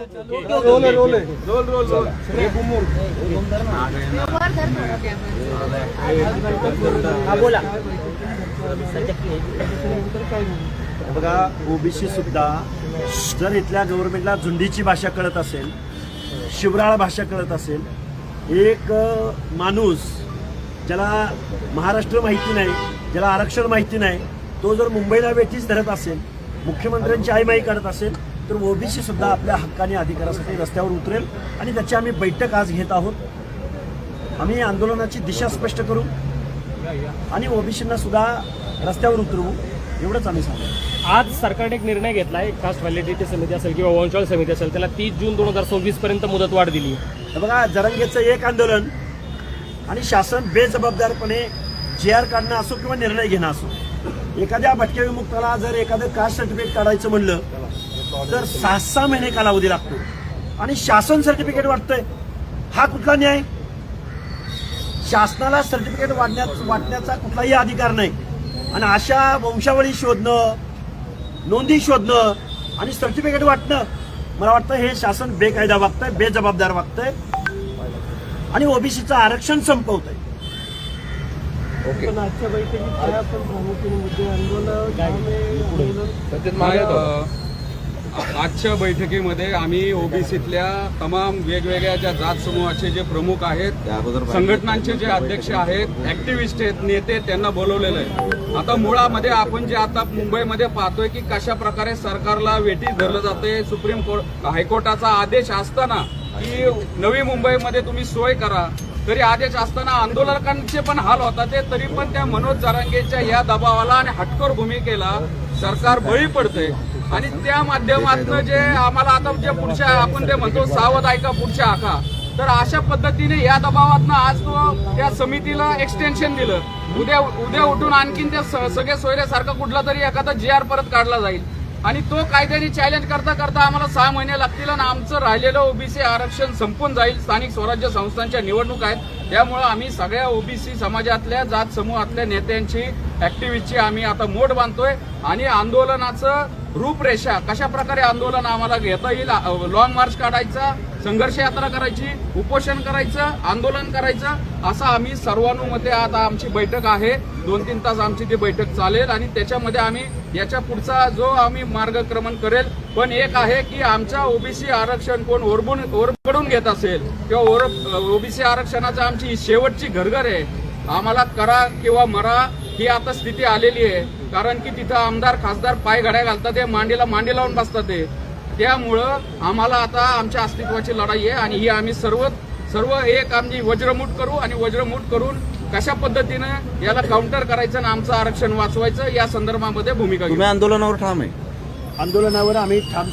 Role आहे role आहे role role role हा बोला बघा ओबीसी सुद्धा जर इथल्या गव्हर्नमेंटला झुंडीची भाषा कळत असेल शिवराळ भाषा कळत असेल एक माणूस ज्याला महाराष्ट्र माहिती नाही ज्याला आरक्षण माहिती नाही तो जर मुंबईला वेठीच धरत असेल मुख्यमंत्र्यांची आईमाई करत असेल तर ओबीसी सुद्धा आपल्या हक्काने अधिकारासाठी रस्त्यावर उतरेल आणि त्याची आम्ही बैठक आज घेत आहोत. आम्ही आंदोलनाची दिशा स्पष्ट करू आणि ओबीसींना सुद्धा रस्त्यावर उतरवू एवढंच आम्ही सांगू. आज सरकारने एक निर्णय घेतलाय कास्ट व्हॅलिडिटी समिती असेल किंवा वंशवाळ समिती असेल त्याला तीस जून दोन हजार सव्वीस पर्यंत मुदतवाढ दिली. तर बघा जरंगेचं एक आंदोलन आणि शासन बेजबाबदारपणे जी आर काढणं असो किंवा निर्णय घेणं असो एखाद्या भटक्या विमुक्ताला जर एखादं कास्ट सर्टिफिकेट काढायचं म्हणलं तर सहा सहा महिने कालावधी लागतो आणि शासन सर्टिफिकेट वाटतंय हा कुठला न्याय? शासनाला सर्टिफिकेट वाढण्यात वाटण्याचा कुठलाही अधिकार नाही. आणि अशा वंशावळी शोधणं नोंदी शोधणं आणि सर्टिफिकेट वाटणं मला वाटतं हे शासन बेकायदा वागतंय बेजबाबदार वागतंय. आणि ओबीसीचं आरक्षण संपवतंय. पण आजच्या बैठकीत आजच्या बैठकीमध्ये आम्ही ओबीसीतल्या तमाम वेगवेगळ्या ज्या जात समूहाचे जे प्रमुख आहेत संघटनांचे जे अध्यक्ष आहेत ऍक्टिव्हिस्ट आहेत नेते त्यांना बोलवलेलं आहे. आता मुळामध्ये आपण जे आता मुंबईमध्ये पाहतोय की कशा प्रकारे सरकारला वेटीस धरलं जाते सुप्रीम कोर्ट हायकोर्टाचा आदेश असताना की नवी मुंबईमध्ये तुम्ही सोय करा तरी आदेश असताना आंदोलकांचे पण हाल होता ते तरी पण त्या मनोज जरांगेच्या या दबावाला आणि हटकर भूमिकेला सरकार बळी पडते आणि त्या माध्यमातून जे आम्हाला आता जे पुढच्या आपण ते म्हणतो सावध ऐका पुढच्या आका तर अशा पद्धतीने या दबावातनं आज तो त्या समितीला एक्सटेन्शन दिलं. उद्या उद्या उठून आणखीन त्या स- सगळे सोयऱ्यासारखा कुठला तरी एखादा जी आर परत काढला जाईल. आणि तो कायद्याने चॅलेंज करता करता आम्हाला सहा महिने लागतील आणि आमचं राहिलेलं ओबीसी आरक्षण संपून जाईल. स्थानिक स्वराज्य संस्थांच्या निवडणूक आहेत. त्यामुळं आम्ही सगळ्या ओबीसी समाजातल्या जात समूहातल्या नेत्यांची ऍक्टिव्हिस्टची आम्ही आता मोठ बांधतोय. आणि आंदोलनाचं रूपरेषा कशा प्रकारे आंदोलन आम्हाला घेता येईल लॉंग मार्च काढायचा संघर्ष यात्रा करायची उपोषण करायचं आंदोलन करायचं असं आम्ही सर्वानुमते आता आमची बैठक आहे. दोन तीन तास आमची ती बैठक चालेल आणि त्याच्यामध्ये आम्ही याच्या पुढचा जो आम्ही मार्गक्रमण करेल पण एक आहे की आमच्या ओबीसी आरक्षण कोण ओरबून ओरबडून घेत असेल किंवा ओबीसी आरक्षणाचा आमची शेवटची घरघर आहे आम्हाला करा किंवा मरा ही आता स्थिती आलेली आहे. कारण की तिथं आमदार खासदार पाय घड्या घालतात ते मांडीला मांडी लावून बसतात ते. त्यामुळं आम्हाला आता आमच्या अस्तित्वाची लढाई आहे आणि ही आम्ही सर्व सर्व एक आमची वज्रमूठ करू आणि वज्रमूठ करून कशा पद्धतीनं याला काउंटर करायचं आणि आमचं आरक्षण वाचवायचं या संदर्भामध्ये भूमिका घेऊ. आंदोलनावर ठाम आहे. आंदोलनावर आम्ही ठाम